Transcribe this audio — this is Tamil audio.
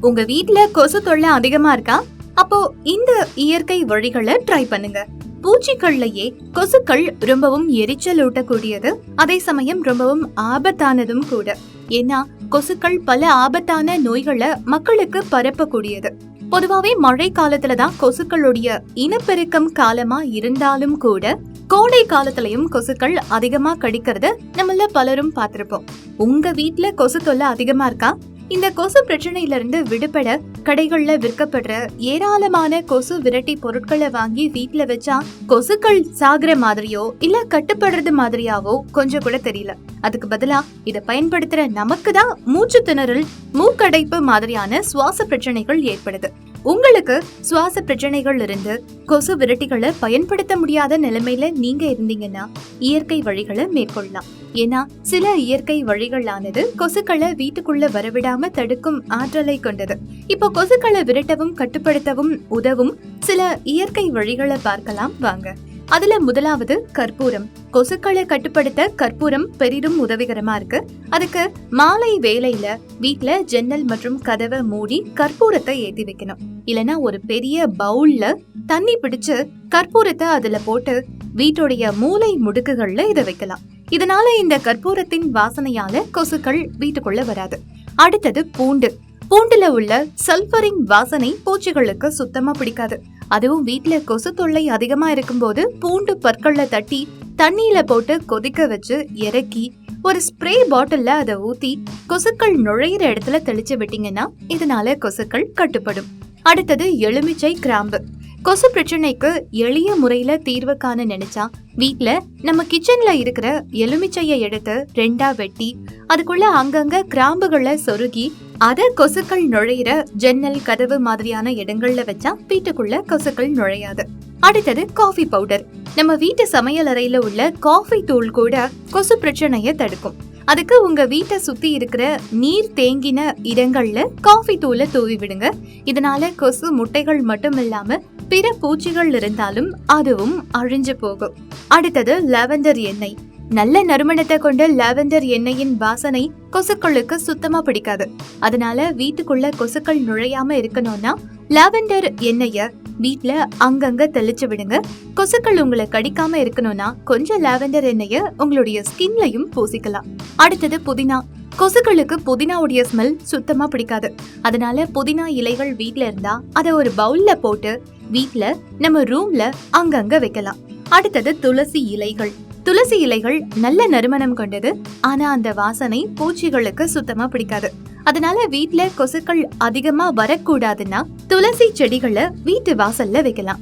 உங்க வீட்ல கொசு தொல்லை அதிகமா இருக்கா? அப்போ இந்த இயற்கை வழிகளை ட்ரை பண்ணுங்க. பூச்சிகள்லயே கொசுக்கள் ரொம்பவும் எரிச்சல் ஊட்டக்கூடியது. அதே சமயம் ரொம்பவும் ஆபத்தானதும் கூட. ஏன்னா கொசுக்கள் பல ஆபத்தான நோய்களை மக்களுக்கு பரப்பக்கூடியது. பொதுவாகவே மழை காலத்துல தான் கொசுக்களுடைய இனப்பெருக்கம் காலமா இருந்தாலும் கூட கோடை காலத்திலயும் கொசுக்கள் அதிகமா கடிக்கிறத. நம்மள பலரும் பார்த்திருப்போம். உங்க வீட்ல கொசு தொல்லை அதிகமா இருக்கா? இந்த கொசு பிரச்சனையில இருந்து விடுபட கடைகள்ல விற்கப்படுற ஏராளமான கொசு விரட்டி பொருட்களை வாங்கி வீட்டுல வச்சா கொசுக்கள் சாகுற மாதிரியோ இல்ல கட்டுப்படுறது மாதிரியாவோ கொஞ்சம் கூட தெரியல. அதுக்கு பதிலா இத பயன்படுத்துற நமக்கு தான் மூச்சு திணறல் மூக்கடைப்பு மாதிரியான சுவாச பிரச்சனைகள் ஏற்படுது. உங்களுக்கு சுவாச பிரச்சனைகள் இருந்து கொசு விரட்டிகளை பயன்படுத்த முடியாத நிலைமையில நீங்க இருந்தீங்கன்னா இயற்கை வழிகளை மேற்கொள்ளலாம். ஏன்னா சில இயற்கை வழிகளானது கொசுக்களை வீட்டுக்குள்ள வரவிடாம தடுக்கும் ஆற்றலை கொண்டது. இப்போ கொசுக்களை விரட்டவும் கட்டுப்படுத்தவும் உதவும் சில இயற்கை வழிகளை பார்க்கலாம். வாங்க. அதுல முதலாவது கற்பூரம். கொசுக்களை கட்டுப்படுத்த கற்பூரம் பெரிதும் உதவிகரமா இருக்கு. அதுக்கு மாலை வேலையில வீட்ல ஜன்னல் மற்றும் கதவை மூடி கற்பூரத்தை ஏத்தி வைக்கணும். இல்லனா ஒரு பெரிய பவுல்ல தண்ணி பிடிச்சு கற்பூரத்தை அதுல போட்டு வீட்டுடைய மூலை முடுக்குகள்ல இதை வைக்கலாம். இதனால இந்த கற்பூரத்தின் வாசனையால கொசுக்கள் வீட்டுக்குள்ள வராது. அடுத்தது பூண்டு. பூண்டுல உள்ள சல்பரின் வாசனை பூச்சிகளுக்கு சுத்தமா பிடிக்காது. அதுவும் வீட்டில் கொசு தொல்லை அதிகமா இருக்கும்போது பூண்டு பற்கள்ல தட்டி தண்ணியில போட்டு கொதிக்க வச்சு இறக்கி ஒரு ஸ்ப்ரே பாட்டில்ல அதை ஊத்தி கொசுக்கள் நுழையிற இடத்துல தெளிச்சு விட்டீங்கன்னா இதனால கொசுக்கள் கட்டுப்படும். அடுத்தது எலுமிச்சை கிராம்பு. கொசு பிரச்சனைக்கு எளிய முறையில தீர்வு காண நினைச்சா வீட்ல நம்ம கிச்சன்ல இருக்கிற எலுமிச்சையை எடுத்து ரெண்டா வெட்டி அதுக்குள்ள அங்கங்க கிராம்புகளை சொருகி அத கொசுக்கள் நுழையிற ஜன்னல் கதவு மாதிரியான இடங்கள்ல வச்சா வீட்டுக்குள்ள கொசுக்கள் நுழையாது. அடுத்தது காஃபி பவுடர் நம்ம வீட்டு சமையல் அறையில உள்ள காஃபி தூள் கூட கொசு பிரச்சனைய தடுக்கும். அதுக்கு உங்க வீட்டை சுத்தி இருக்கிற நீர் தேங்கின இடங்கள்ல காஃபி தூளை தூவி விடுங்க. இதனால கொசு முட்டைகள் மட்டும் இல்லாம பிற பூச்சிகள் இருந்தாலும் அதுவும் அழிஞ்சு போகும். அடுத்தது லெவெண்டர் எண்ணெய். நல்ல நறுமணத்தை கொண்ட லாவெண்டர் எண்ணெயின் வாசனை கொசுக்களுக்கு சுத்தமா பிடிக்காது. அதனால வீட்டுக்குள்ள கொசுக்கள் நுழையாம இருக்கணும்னா லாவெண்டர் எண்ணெய வீட்ல அங்கங்க தெளிச்சு விடுங்க. கொசுக்கள் உங்களை கடிக்காம இருக்கணும்னா கொஞ்சம் லாவெண்டர் எண்ணெய உங்களுடைய ஸ்கின்லயும் பூசிக்கலாம். அடுத்தது புதினா. கொசுக்களுக்கு புதினாவுடைய ஸ்மெல் சுத்தமா பிடிக்காது. அதனால புதினா இலைகள் வீட்ல இருந்தா அதை ஒரு பவுல்ல போட்டு வீட்ல நம்ம ரூம்ல அங்கங்க வைக்கலாம். அடுத்தது துளசி இலைகள். துளசி இலைகள் நல்ல நறுமணம் கொண்டது. ஆனா அந்த வாசனை பூச்சிகளுக்கு சுத்தமா பிடிக்காது. அதனால வீட்ல கொசுக்கள் அதிகமா வரக்கூடாதுன்னா துளசி செடிகளை வீட்டு வாசல்ல வைக்கலாம்.